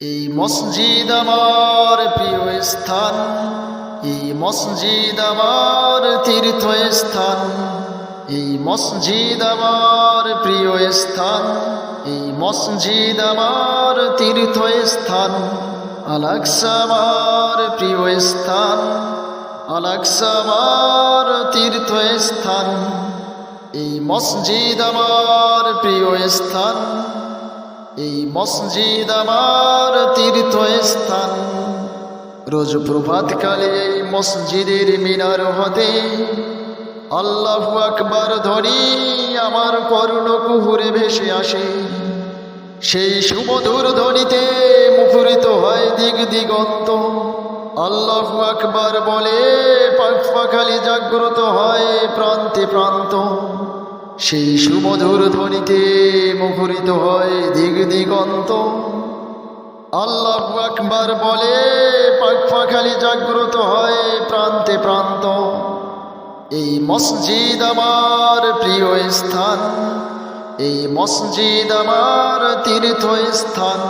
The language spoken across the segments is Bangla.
এই মসজিদ আমার প্রিয় স্থান, এই মসজিদ আমার তীর্থ স্থান এই মসজিদ আমার প্রিয় স্থান, এই মসজিদ আমার তীর্থ স্থান আলাক্সা আমার প্রিয় স্থান, আলাক্সা আমার তীর্থ স্থান এই মসজিদ আমার প্রিয় স্থান। এই মসজিদ আমার তীর্থ স্থান রোজ প্রভাতকালে এই মসজিদের মিনার হতে আল্লাহ আকবার ধরি আমার করুণ কুহুরে ভেসে আসে। সেই সুমধুর ধ্বনিতে মুখরিত হয় দিক দিগন্ত। আল্লাহ আকবার বলে পাখ পাখালি জাগ্রত হয় প্রান্তে প্রান্ত। সেই সুমধুর ধ্বনিতে মুখরিত হয় দিগ দিগন্ত আল্লাহ আকবার বলে পাখ পাখালি জাগ্রত হয় প্রান্তে প্রান্ত। এই মসজিদ আমার প্রিয় স্থান, এই মসজিদ আমার তীর্থ স্থান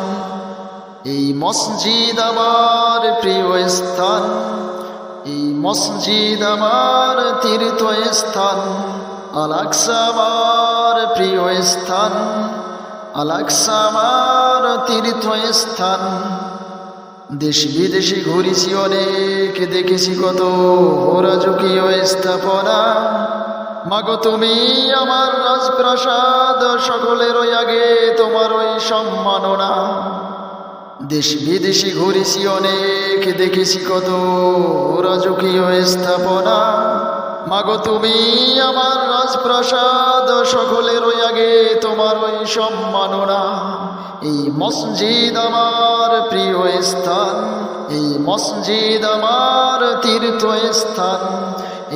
এই মসজিদ আমার প্রিয় স্থান, এই মসজিদ আমার তীর্থ স্থান আলাক্সা আমার প্রিয় স্থান, আলাক্সা আমার তীর্থ স্থান। দেশ বিদেশি ঘুরেছি অনেক, দেখেছি কত রাজকীয় স্থাপনা। মাগো, তুমি আমার রাজপ্রাসাদ সকলের ওই আগে তোমার ওই সম্মাননা। দেশ বিদেশি ঘুরেছি অনেক, দেখেছি কত রাজকীয় স্থাপনা। মাগো, তুমি আমার রাজপ্রাসাদ সকলের ওই আগে তোমার ওই সম্মাননা। এই মসজিদ আমার প্রিয় স্থান, এই মসজিদ আমার তীর্থ স্থান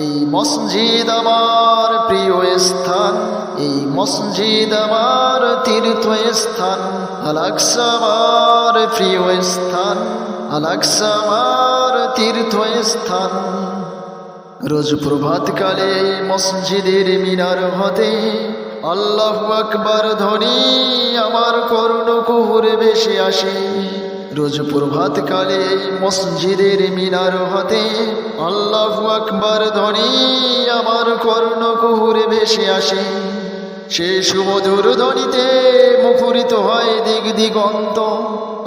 এই মসজিদ আমার প্রিয় স্থান, এই মসজিদ আমার তীর্থ স্থান আলাক্সা প্রিয় স্থান, আলাক্সা আমার তীর্থ স্থান রোজ প্রভাতকালে মসজিদের মিনার হতে আল্লাহ আকবার ধ্বনি আমার করুণ কুহুরে ভেসে আসে। রোজ প্রভাতকালে মসজিদের মিনার হতে আল্লাহ আকবার ধ্বনি আমার করুণ কুহুরে ভেসে আসে। সে সুমধুর ধ্বনিতে মুখরিত হয় দিক দিগন্ত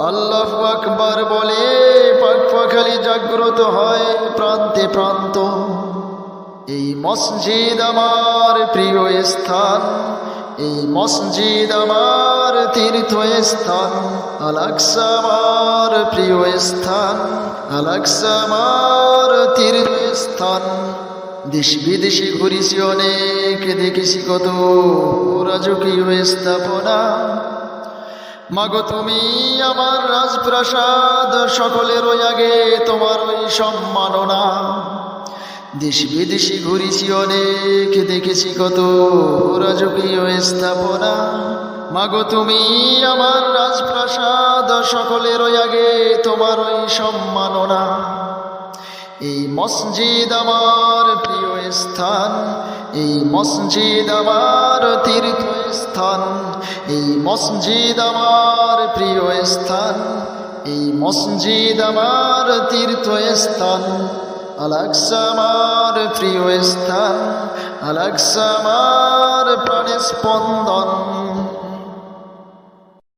আল্লাহ আকবার বলে, পাক পাখালি জাগ্রত হয় প্রান্তে প্রান্ত। এই মসজিদ আমার প্রিয় স্থান, এই মসজিদ আমার তীর্থ স্থান আলাক্সা আমার প্রিয় স্থান আলাক্সা আমার তীর্থ স্থান দেশ বিদেশি ঘুরেছি অনেক, দেখেছি কত রাজকীয় স্থাপনা। মাগো, তুমি আমার রাজপ্রাসাদ সকলের ওই আগে তোমার ওই সম্মাননা। দেশ বিদেশি ঘুরেছি অনেক, দেখেছি কত রাজকীয় স্থাপনা। মাগো, তুমি আমার রাজপ্রাসাদ সকলের ওই আগে তোমার ওই সম্মাননা। এই মসজিদ আমার প্রিয় স্থান, এই মসজিদ আমার তীর্থ স্থান এই মসজিদ আমার প্রিয় স্থান, এই মসজিদ আমার তীর্থ স্থান আলাক্সা আমার প্রিয় স্থান, আলাক্সা আমার স্পন্দন